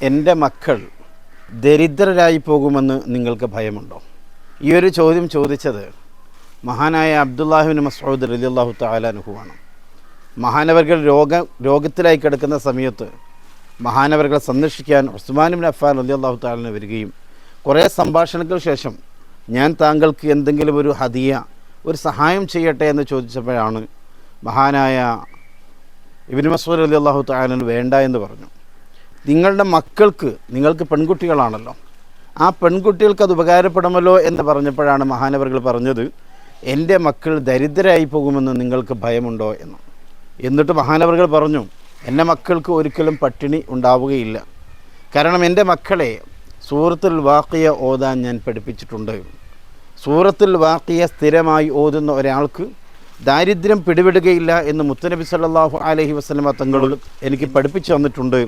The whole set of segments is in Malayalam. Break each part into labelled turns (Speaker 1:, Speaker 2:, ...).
Speaker 1: എന്റെ മക്കൾ ദരിദ്രരായി പോകുമെന്ന് നിങ്ങൾക്ക് ഭയമുണ്ടോ? ഈ ഒരു ചോദ്യം ചോദിച്ചത് മഹാനായ അബ്ദുല്ലാഹിബിൻ മസൂദ് റലിയല്ലാഹു താലാനുഹുവാണ് മഹാനവർകൾ രോഗ രോഗത്തിലായി കിടക്കുന്ന സമയത്ത് മഹാനവർകളെ സന്ദർശിക്കാൻ ഉസ്മാനുബിൻ അഫാൻ റലിയല്ലാഹു താലിന് വരികയും കുറേ സംഭാഷണങ്ങൾക്ക് ശേഷം ഞാൻ താങ്കൾക്ക് എന്തെങ്കിലും ഒരു ഹദിയ ഒരു സഹായം ചെയ്യട്ടെ എന്ന് ചോദിച്ചപ്പോഴാണ് മഹാനായ ഇബിൻ മസൂദ് അലി അള്ളാഹു താലിന് വേണ്ട എന്ന് പറഞ്ഞു. നിങ്ങളുടെ മക്കൾക്ക് നിങ്ങൾക്ക് പെൺകുട്ടികളാണല്ലോ. ആ പെൺകുട്ടികൾക്ക് അത് ഉപകാരപ്പെടുമല്ലോ എന്ന് പറഞ്ഞപ്പോഴാണ് മഹാനവർകൾ പറഞ്ഞത് എന്റെ മക്കൾ ദരിദ്രരായി പോകുമെന്ന് നിങ്ങൾക്ക് ഭയമുണ്ടോ? എന്ന്. എന്നിട്ട് മഹാനവർകൾ പറഞ്ഞു എന്റെ മക്കൾക്ക് ഒരിക്കലും പട്ടിണി ഉണ്ടാവുകയില്ല. കാരണം എന്റെ മക്കളെ സൂറത്തുൽ വാക്കിയ ഓതാൻ ഞാൻ പഠിപ്പിച്ചിട്ടുണ്ട്. സൂറത്തുൽ വാക്കിയ സ്ഥിരമായി ഓതുന്ന ഒരാൾക്ക് ദാരിദ്ര്യം പിടിപെടുകയില്ല എന്ന് മുത്തനബി സല്ലാഹു അലഹി വസ്ലമ തങ്ങൾ എനിക്ക് പഠിപ്പിച്ചു തന്നിട്ടുണ്ട്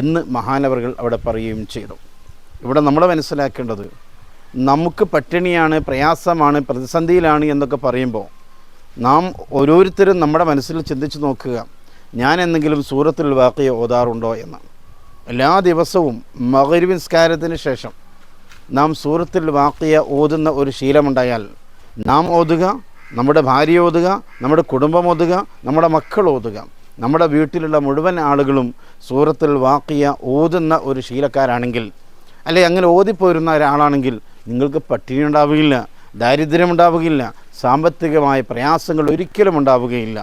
Speaker 1: എന്ന് മഹാനവറുകൾ അവിടെ പറയുകയും ചെയ്തു. ഇവിടെ നമ്മൾ മനസ്സിലാക്കേണ്ടത് നമുക്ക് പട്ടിണിയാണ് പ്രയാസമാണ് പ്രതിസന്ധിയിലാണ് എന്നൊക്കെ പറയുമ്പോൾ നാം ഓരോരുത്തരും നമ്മുടെ മനസ്സിൽ ചിന്തിച്ച് നോക്കുക ഞാൻ എന്തെങ്കിലും സൂറത്തിൽ വാക്കിയ ഓതാറുണ്ടോ എന്ന്. എല്ലാ ദിവസവും മകരുവിൻ സ്കാരത്തിന് ശേഷം നാം സൂറത്തിൽ വാക്കിയ ഓതുന്ന ഒരു ശീലമുണ്ടായാൽ നാം ഓതുക നമ്മുടെ ഭാര്യ ഓതുക നമ്മുടെ കുടുംബം ഓതുക നമ്മുടെ മക്കൾ ഓതുക. നമ്മുടെ വീട്ടിലുള്ള മുഴുവൻ ആളുകളും സൂറത്തിൽ വാക്കിയ ഓതുന്ന ഒരു ശീലക്കാരാണെങ്കിൽ അല്ലെ അങ്ങനെ ഓതിപ്പോരുന്ന ഒരാളാണെങ്കിൽ നിങ്ങൾക്ക് പട്ടിണി ഉണ്ടാവുകയില്ല ദാരിദ്ര്യം ഉണ്ടാവുകയില്ല സാമ്പത്തികമായ പ്രയാസങ്ങൾ ഒരിക്കലും ഉണ്ടാവുകയില്ല.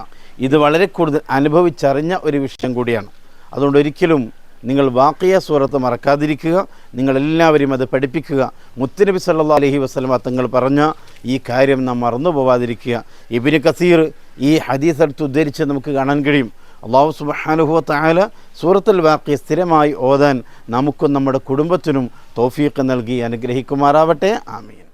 Speaker 1: ഇത് വളരെ കൂടുതൽ അനുഭവിച്ചറിഞ്ഞ ഒരു വിഷയം കൂടിയാണ്. അതുകൊണ്ട് ഒരിക്കലും നിങ്ങൾ വാക്കിയ സൂറത്ത് മറക്കാതിരിക്കുക. നിങ്ങളെല്ലാവരും അത് പഠിപ്പിക്കുക. മുത്തനബി സല്ലാ അലഹി വസ്ലമ തങ്ങൾ പറഞ്ഞ ഈ കാര്യം നാം മറന്നു പോവാതിരിക്കുക. ഇബിന് കസീർ ഈ ഹദീസ് അടുത്ത് ഉദ്ധരിച്ച് നമുക്ക് കാണാൻ കഴിയും. അള്ളാഹു സുബാനുഹുവ താല സൂറത്തുൽ വാക്കിയ സ്ഥിരമായി ഓതാൻ നമുക്കും നമ്മുടെ കുടുംബത്തിനും തോഫീക്ക് നൽകി അനുഗ്രഹിക്കുമാറാവട്ടെ. ആമീൻ.